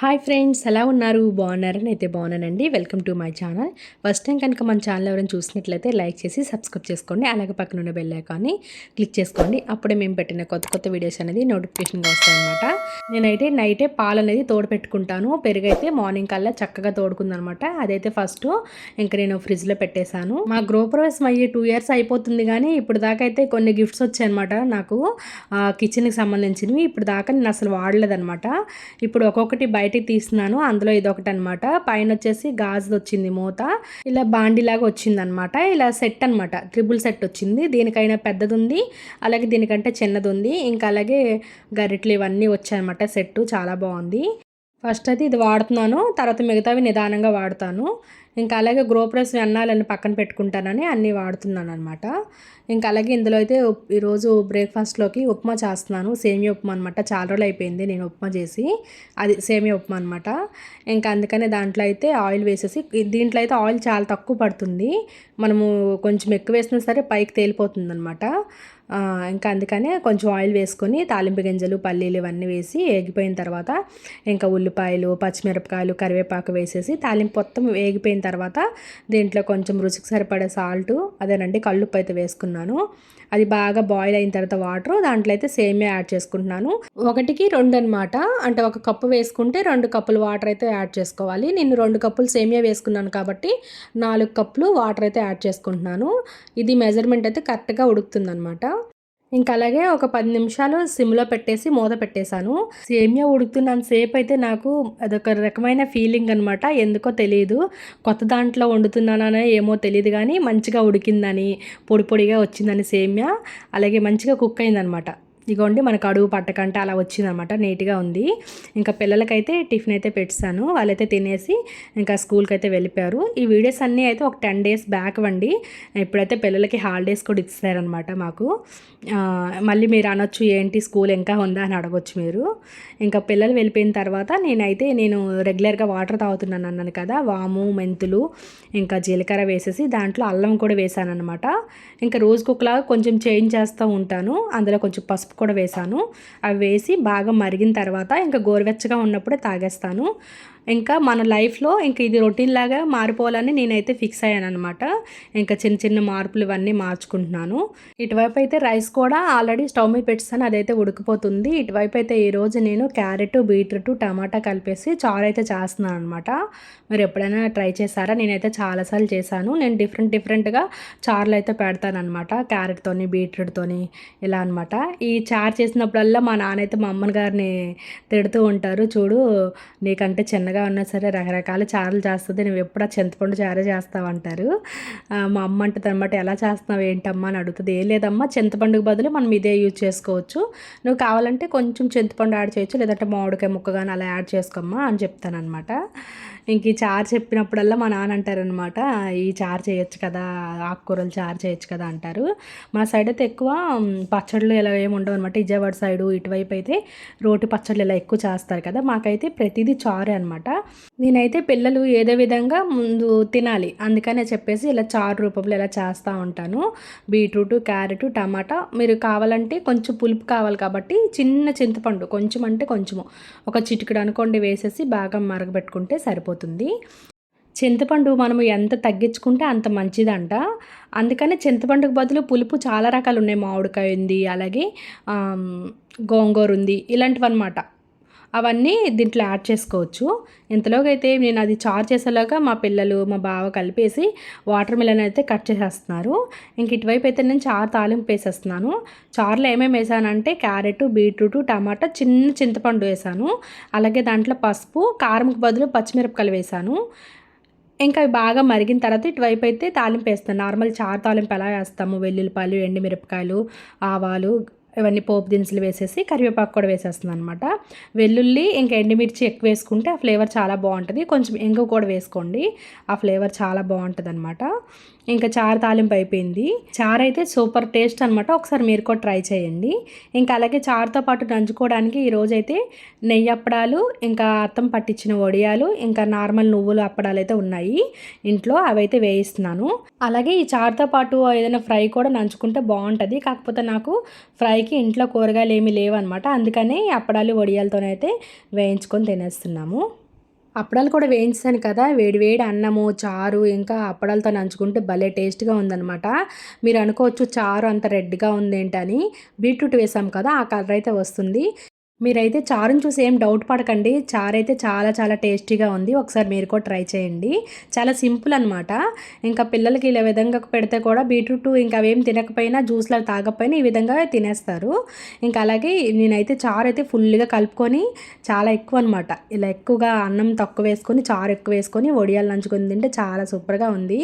Hi friends ఎలా ఉన్నారు? బాగున్నారని అయితే బాగున్నానండి. Welcome to my channel. First time కనుక మన ఛానల్ ఎవరైనా చూసినట్లయితే లైక్ చేసి సబ్స్క్రైబ్ చేసుకోండి. అలాగే పక్కన ఉన్న బెల్ ఐకాన్ని క్లిక్ చేసుకోండి. అప్పుడే మేము పెట్టిన కొత్త కొత్త వీడియోస్ అనేది నోటిఫికేషన్గా వస్తాయన్నమాట. నేనైతే నైటే పాలు అనేది తోడు పెట్టుకుంటాను పెరుగైతే మార్నింగ్ కల్లా చక్కగా తోడుకుందనమాట అదైతే ఫస్ట్ ఇంకా నేను ఫ్రిడ్జ్లో పెట్టేశాను. మా గృహప్రవేశం అయ్యి టూ ఇయర్స్ అయిపోతుంది కానీ ఇప్పుడు దాకా అయితే కొన్ని గిఫ్ట్స్ వచ్చాయన్నమాట. నాకు కిచెన్కి సంబంధించినవి. ఇప్పుడు దాకా నేను అసలు వాడలేదన్నమాట. ఇప్పుడు ఒక్కొక్కటి బయటికి తీస్తున్నాను. అందులో ఇదొకటి అనమాట పైన వచ్చేసి గాజు వచ్చింది మూత. ఇలా బాండిలాగా వచ్చింది అనమాట ఇలా సెట్ అనమాట ట్రిపుల్ సెట్ వచ్చింది దీనికైనా పెద్దది ఉంది అలాగే దీనికంటే చిన్నది ఉంది ఇంకా అలాగే గరిట్లు ఇవన్నీ వచ్చాయన్నమాట సెట్ చాలా బాగుంది ఫస్ట్ అయితే ఇది వాడుతున్నాను తర్వాత మిగతావి నిదానంగా వాడుతాను. ఇంకా అలాగే గ్రోప్రెస్ అన్నాలని పక్కన పెట్టుకుంటానని అన్నీ వాడుతున్నాను అనమాట ఇంకా అలాగే ఇందులో అయితే ఈరోజు బ్రేక్ఫాస్ట్లోకి ఉప్మా చేస్తున్నాను. సేమియా ఉప్మా అనమాట చాలా రోజులు అయిపోయింది నేను ఉప్మా చేసి. అది సేమియా ఉప్మా అనమాట ఇంకా అందుకనే దాంట్లో అయితే ఆయిల్ వేసేసి దీంట్లో అయితే ఆయిల్ చాలా తక్కువ పడుతుంది. మనము కొంచెం ఎక్కువ వేసినా సరే పైకి తేలిపోతుంది అనమాట ఇంకా అందుకనే కొంచెం ఆయిల్ వేసుకొని తాలింపు గింజలు పల్లీలు ఇవన్నీ వేసి వేగిపోయిన తర్వాత ఇంకా ఉల్లిపాయలు పచ్చిమిరపకాయలు కరివేపాకు వేసేసి తాలింపు మొత్తం వేగిపోయిన తర్వాత దీంట్లో కొంచెం రుచికి సరిపడే సాల్ట్ అదేనండి కళ్ళుప్పు అయితే వేసుకున్నాను. అది బాగా బాయిల్ అయిన తర్వాత వాటర్ దాంట్లో అయితే సేమియా యాడ్ చేసుకుంటున్నాను. ఒకటికి రెండు అనమాట అంటే ఒక కప్పు వేసుకుంటే రెండు కప్పులు వాటర్ అయితే యాడ్ చేసుకోవాలి. నేను రెండు కప్పులు సేమియా వేసుకున్నాను కాబట్టి నాలుగు కప్పులు వాటర్ అయితే యాడ్ చేసుకుంటున్నాను. ఇది మెజర్మెంట్ అయితే కరెక్ట్గా ఉడుకుతుంది అనమాట ఇంకా అలాగే ఒక పది నిమిషాలు సిమ్లో పెట్టేసి మూత పెట్టేశాను. సేమియా ఉడుకుతున్నంత సేపు అయితే నాకు అదొక రకమైన ఫీలింగ్ అనమాట ఎందుకో తెలియదు కొత్త దాంట్లో వండుతున్నానని ఏమో తెలియదు కానీ మంచిగా ఉడికిందని పొడి పొడిగా వచ్చిందని సేమియా. అలాగే మంచిగా కుక్ అయిందనమాట ఇగోండి మనకు అడుగు పట్టకంటే అలా వచ్చిందనమాట నీట్గా ఉంది. ఇంకా పిల్లలకైతే టిఫిన్ అయితే పెట్టాను వాళ్ళైతే తినేసి ఇంకా స్కూల్కి అయితే వెళ్ళిపోయారు. ఈ వీడియోస్ అన్నీ అయితే ఒక టెన్ డేస్ బ్యాక్ వండి ఇప్పుడైతే పిల్లలకి హాలిడేస్ కూడా ఇస్తారనమాట మాకు. మళ్ళీ మీరు అనొచ్చు ఏంటి స్కూల్ ఇంకా ఉందా అని అడగొచ్చు మీరు. ఇంకా పిల్లలు వెళ్ళిపోయిన తర్వాత నేనైతే నేను రెగ్యులర్గా వాటర్ తాగుతున్నాను అన్నాను కదా వాము మెంతులు ఇంకా జీలకర్ర వేసేసి దాంట్లో అల్లం కూడా వేసాను అనమాట ఇంకా రోజుకొకలాగా కొంచెం చేంజ్ చేస్తూ ఉంటాను. అందులో కొంచెం పసుపు కూడా వేసాను అవి వేసి బాగా మరిగిన తర్వాత ఇంకా గోరువెచ్చగా ఉన్నప్పుడే తాగేస్తాను. ఇంకా మన లైఫ్లో ఇంకా ఇది రొటీన్ లాగా మారిపోవాలని నేనైతే ఫిక్స్ అయ్యాను అనమాట ఇంకా చిన్న చిన్న మార్పులు ఇవన్నీ మార్చుకుంటున్నాను. ఇటువైపు అయితే రైస్ కూడా ఆల్రెడీ స్టవ్ మీద పెట్టాను అదైతే ఉడికిపోతుంది. ఇటువైపు అయితే ఈరోజు నేను క్యారెట్ బీట్రూట్ టమాటా కలిపేసి చారు అయితే చేస్తున్నాను అనమాట మీరు ఎప్పుడైనా ట్రై చేశారా? నేనైతే చాలాసార్లు చేశాను. నేను డిఫరెంట్ డిఫరెంట్గా చారులు అయితే పెడతాను అనమాట క్యారెట్తోని బీట్రూట్తోని ఇలా అనమాట ఈ చారు చేసినప్పుడల్లా మా నాన్న అయితే మా అమ్మని గారిని తిడుతూ ఉంటారు. చూడు నీకంటే చిన్నగా చిన్నగా ఉన్నా సరే రకరకాల చారులు చేస్తుంది. నువ్వు ఎప్పుడు ఆ చింతపండు చారే చేస్తావు అంటారు. మా అమ్మ అంటుంది అనమాట ఎలా చేస్తున్నావు ఏంటమ్మా? అని అడుగుతుంది. ఏం లేదమ్మా చింతపండుకు బదులు మనం ఇదే యూజ్ చేసుకోవచ్చు. నువ్వు కావాలంటే కొంచెం చింతపండు యాడ్ చేయొచ్చు లేదంటే మామిడికాయ ముక్క కానీ అలా యాడ్ చేసుకోమ్మా అని చెప్తాను అనమాట ఇంక ఈ చారు చెప్పినప్పుడల్లా మా నాన్న అంటారనమాట ఈ చారు చేయొచ్చు కదా ఆకుకూరలు చారు చేయొచ్చు కదా అంటారు. మా సైడ్ అయితే ఎక్కువ పచ్చళ్ళు ఇలా ఏమి ఉండవు అనమాట విజయవాడ సైడు ఇటువైపు అయితే రోటి పచ్చళ్ళు ఇలా ఎక్కువ చేస్తారు కదా మాకైతే ప్రతిదీ చారే అనమాట నేనైతే పిల్లలు ఏదో విధంగా ముందు తినాలి అందుకనే చెప్పేసి ఇలా చారు రూపంలో ఇలా చేస్తూ ఉంటాను. బీట్రూట్ క్యారెట్ టమాటా మీరు కావాలంటే కొంచెం పులుపు కావాలి కాబట్టి చిన్న చింతపండు కొంచెం అంటే కొంచెము. ఒక చిటికడు అనుకోండి వేసేసి బాగా మరగబెట్టుకుంటే సరిపోతుంది. అవుతుంది చింతపండు మనము ఎంత తగ్గించుకుంటే అంత మంచిదంట. అందుకని చింతపండుకు బదులు పులుపు చాలా రకాలు ఉన్నాయి మామిడికాయ ఉంది అలాగే గోంగూర ఉంది ఇలాంటివి అనమాట అవన్నీ దీంట్లో యాడ్ చేసుకోవచ్చు. ఇంతలోకి అయితే నేను అది చార్ చేసేలాగా మా పిల్లలు మా బావ కలిపేసి వాటర్ మిలన్ అయితే కట్ చేసేస్తున్నారు. ఇంక ఇటువైపు అయితే నేను చార్ తాలింపు వేసేస్తున్నాను. చారులో ఏమేమి వేసానంటే క్యారెట్ బీట్రూట్ టమాటా చిన్న చింతపండు వేసాను. అలాగే దాంట్లో పసుపు కారంకు బదులు పచ్చిమిరపకాయలు వేసాను. ఇంకా అవి బాగా మరిగిన తర్వాత ఇటువైపు అయితే తాలింపు వేస్తాను. నార్మల్ చారు తాలింపు ఎలా వేస్తాము? వెల్లుల్లిపాయలు ఎండుమిరపకాయలు ఆవాలు ఇవన్నీ పోపు దినుసులు వేసేసి కరివేపాకు కూడా వేసేస్తున్నాను అనమాట వెల్లుల్లి ఇంకా ఎండుమిర్చి ఎక్కువ వేసుకుంటే ఆ ఫ్లేవర్ చాలా బాగుంటుంది. కొంచెం ఎంగు కూడా వేసుకోండి. ఆ ఫ్లేవర్ చాలా బాగుంటుంది అనమాట ఇంకా చారు తాలింపు అయిపోయింది. చారు అయితే సూపర్ టేస్ట్ అనమాట ఒకసారి మీరు కూడా ట్రై చేయండి. ఇంకా అలాగే చారుతో పాటు నంచుకోవడానికి ఈరోజు అయితే నెయ్యి అప్పడాలు ఇంకా అత్తం పట్టించిన వడియాలు ఇంకా నార్మల్ నువ్వులు అప్పడాలు అయితే ఉన్నాయి. ఇంట్లో అవైతే వేయిస్తున్నాను. అలాగే ఈ చారుతో పాటు ఏదైనా ఫ్రై కూడా నంచుకుంటే బాగుంటుంది. కాకపోతే నాకు ఫ్రైకి ఇంట్లో కూరగాయలు ఏమీ లేవన్నమాట. అందుకనే అప్పడాలు వడియాలతోనైతే వేయించుకొని తినేస్తున్నాము. అప్పడాలు కూడా వేయించాను కదా. వేడి వేడి అన్నము చారు ఇంకా అప్పడాలతో నంచుకుంటే భలే టేస్ట్గా ఉందనమాట మీరు అనుకోవచ్చు చారు అంత రెడ్గా ఉందేంటని. బీట్రూట్ వేసాం కదా ఆ కలర్ అయితే వస్తుంది. మీరైతే చారుని చూసి ఏం డౌట్ పడకండి. చారు అయితే చాలా చాలా టేస్టీగా ఉంది. ఒకసారి మీరు కూడా ట్రై చేయండి. చాలా సింపుల్ అనమాట ఇంకా పిల్లలకి ఇలా విధంగా పెడితే కూడా బీట్రూట్ ఇంకా అవేం తినకపోయినా జ్యూస్లో తాగకపోయినా ఈ విధంగా తినేస్తారు. ఇంకా అలాగే నేనైతే చారు అయితే ఫుల్గా కలుపుకొని చాలా ఎక్కువ అనమాట ఇలా ఎక్కువగా అన్నం తక్కువ వేసుకొని చారు ఎక్కువ వేసుకొని వడియాలు నంచుకొని తింటే చాలా సూపర్గా ఉంది.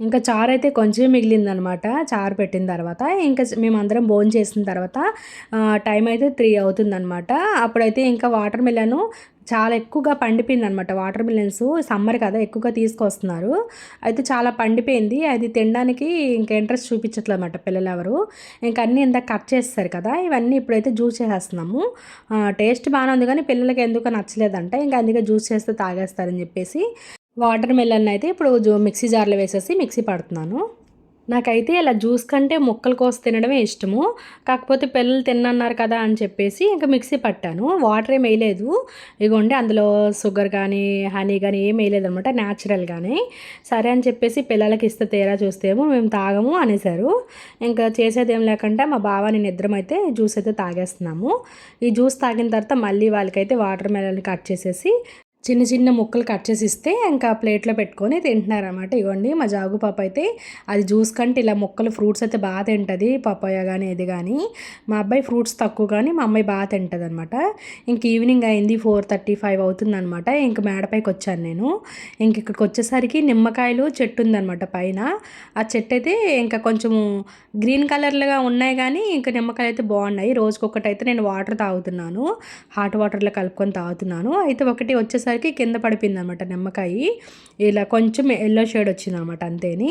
ఇంకా చారు అయితే కొంచెం మిగిలిందనమాట. చారు పెట్టిన తర్వాత ఇంకా మేమందరం భోజనం చేసిన తర్వాత టైం అయితే త్రీ అవుతుందనమాట. అప్పుడైతే ఇంకా వాటర్ మిలను చాలా ఎక్కువగా పండిపోయింది అనమాట వాటర్ మిలన్స్ సమ్మర్ కదా ఎక్కువగా తీసుకొస్తున్నారు. అయితే చాలా పండిపోయింది. అది తినడానికి ఇంకా ఇంట్రెస్ట్ చూపించట్లేదు అనమాట పిల్లలు ఎవరు ఇంకా అన్నీ ఇంత కట్ చేస్తారు కదా ఇవన్నీ ఇప్పుడైతే జ్యూస్ చేసేస్తున్నాము. టేస్ట్ బాగానే ఉంది కానీ పిల్లలకి ఎందుకు నచ్చలేదంట. ఇంకా అందుకే జ్యూస్ చేస్తే తాగేస్తారని చెప్పేసి వాటర్ మెలన్ అయితే ఇప్పుడు మిక్సీ జార్లో వేసేసి మిక్సీ పడుతున్నాను. నాకైతే ఇలా జ్యూస్ కంటే ముక్కలు కోసి తినడమే ఇష్టము. కాకపోతే పిల్లలు తిన్నన్నారు కదా అని చెప్పేసి ఇంకా మిక్సీ పట్టాను. వాటర్ ఏం వేయలేదు ఇగోండి అందులో షుగర్ కానీ హనీ కానీ ఏం వేయలేదు అనమాట న్యాచురల్గానే. సరే అని చెప్పేసి పిల్లలకి ఇస్తే తేరా చూస్తేమో మేము తాగము అనేసారు. ఇంకా చేసేది ఏం లేకుండా మా బావ నేను ఇద్దరం అయితే జ్యూస్ అయితే తాగేస్తున్నాము. ఈ జ్యూస్ తాగిన తర్వాత మళ్ళీ వాళ్ళకైతే వాటర్ మెలన్ కట్ చేసేసి చిన్న చిన్న ముక్కలు కట్ చేసి ఇస్తే ఇంకా ప్లేట్లో పెట్టుకొని తింటున్నారు అనమాట ఇవ్వండి మా జాగు పాప అయితే అది జ్యూస్ కంటే ఇలా ముక్కలు ఫ్రూట్స్ అయితే బాగా తింటుంది పపాయ కానీ ఇది కానీ మా అబ్బాయి ఫ్రూట్స్ తక్కువ కానీ మా అమ్మాయి బాగా తింటుంది అనమాట ఇంక ఈవినింగ్ అయింది ఫోర్ థర్టీ ఫైవ్ అవుతుంది అనమాట ఇంక మేడపైకి వచ్చాను నేను. ఇంక ఇక్కడికి వచ్చేసరికి నిమ్మకాయలు చెట్టు ఉందనమాట పైన. ఆ చెట్టు అయితే ఇంకా కొంచెము గ్రీన్ కలర్లుగా ఉన్నాయి కానీ ఇంకా నిమ్మకాయలు అయితే బాగున్నాయి. రోజుకొకటి అయితే నేను వాటర్ తాగుతున్నాను. హాట్ వాటర్లో కలుపుకొని తాగుతున్నాను. అయితే ఒకటి వచ్చేసరికి వచ్చేసరికి కింద పడిపోయింది అనమాట నిమ్మకాయ. ఇలా కొంచెం ఎల్లో షేడ్ వచ్చింది అనమాట అంతేని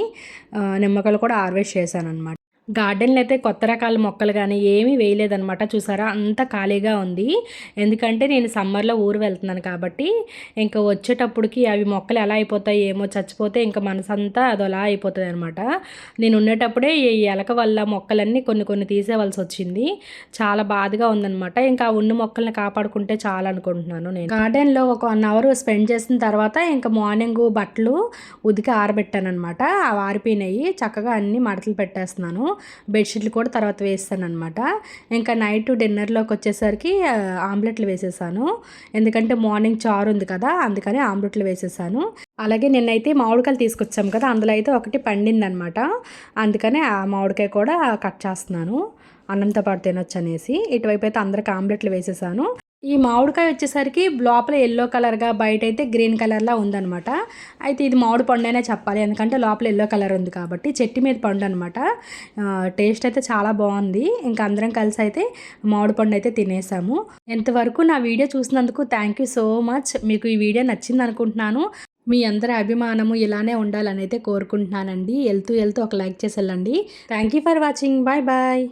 నిమ్మకాయలు కూడా హార్వెస్ట్ చేశాను అనమాట గార్డెన్లో అయితే కొత్త రకాల మొక్కలు కానీ ఏమీ వేయలేదనమాట చూసారా? అంత ఖాళీగా ఉంది. ఎందుకంటే నేను సమ్మర్లో ఊరు వెళ్తున్నాను కాబట్టి ఇంకా వచ్చేటప్పటికి అవి మొక్కలు ఎలా అయిపోతాయి ఏమో చచ్చిపోతే ఇంకా మనసంతా అది అలా అయిపోతుంది అనమాట నేను ఉండేటప్పుడే ఈ ఎలక వల్ల మొక్కలన్నీ కొన్ని కొన్ని తీసేవలసి వచ్చింది. చాలా బాధగా ఉందనమాట ఇంకా ఉన్న మొక్కల్ని కాపాడుకుంటే చాలా అనుకుంటున్నాను నేను. గార్డెన్లో ఒక వన్ అవర్ స్పెండ్ చేసిన తర్వాత ఇంకా మార్నింగ్ బట్టలు ఉదికి ఆరబెట్టాను అనమాట అవి ఆరిపోయినాయి. చక్కగా అన్ని మడతలు పెట్టేస్తున్నాను. బెడ్షీట్లు కూడా తర్వాత వేస్తాను అనమాట ఇంకా నైట్ డిన్నర్లోకి వచ్చేసరికి ఆమ్లెట్లు వేసేసాను. ఎందుకంటే మార్నింగ్ చారు ఉంది కదా అందుకని ఆమ్లెట్లు వేసేసాను. అలాగే నిన్నైతే మామిడికాయలు తీసుకొచ్చాం కదా అందులో అయితే ఒకటి పండిందనమాట అందుకని ఆ మామిడికాయ కూడా కట్ చేస్తున్నాను. అన్నంతో పాటు తినొచ్చు అనేసి ఇటువైపు అయితే అందరికి ఆమ్లెట్లు వేసేసాను. ఈ మామిడికాయ వచ్చేసరికి లోపల ఎల్లో కలర్గా బయట అయితే గ్రీన్ కలర్లా ఉందనమాట అయితే ఇది మామిడి పండు అనే చెప్పాలి ఎందుకంటే లోపల ఎల్లో కలర్ ఉంది కాబట్టి చెట్టు మీద పండు అనమాట టేస్ట్ అయితే చాలా బాగుంది. ఇంకా అందరం కలిసి అయితే మామిడి పండు అయితే తినేసాము. ఎంతవరకు నా వీడియో చూసినందుకు థ్యాంక్ యూ సో మచ్ మీకు ఈ వీడియో నచ్చింది అనుకుంటున్నాను. మీ అందరి అభిమానము ఇలానే ఉండాలని అయితే కోరుకుంటున్నానండి. వెళ్తూ వెళ్తూ ఒక లైక్ చేసి వెళ్ళండి thank you for watching bye bye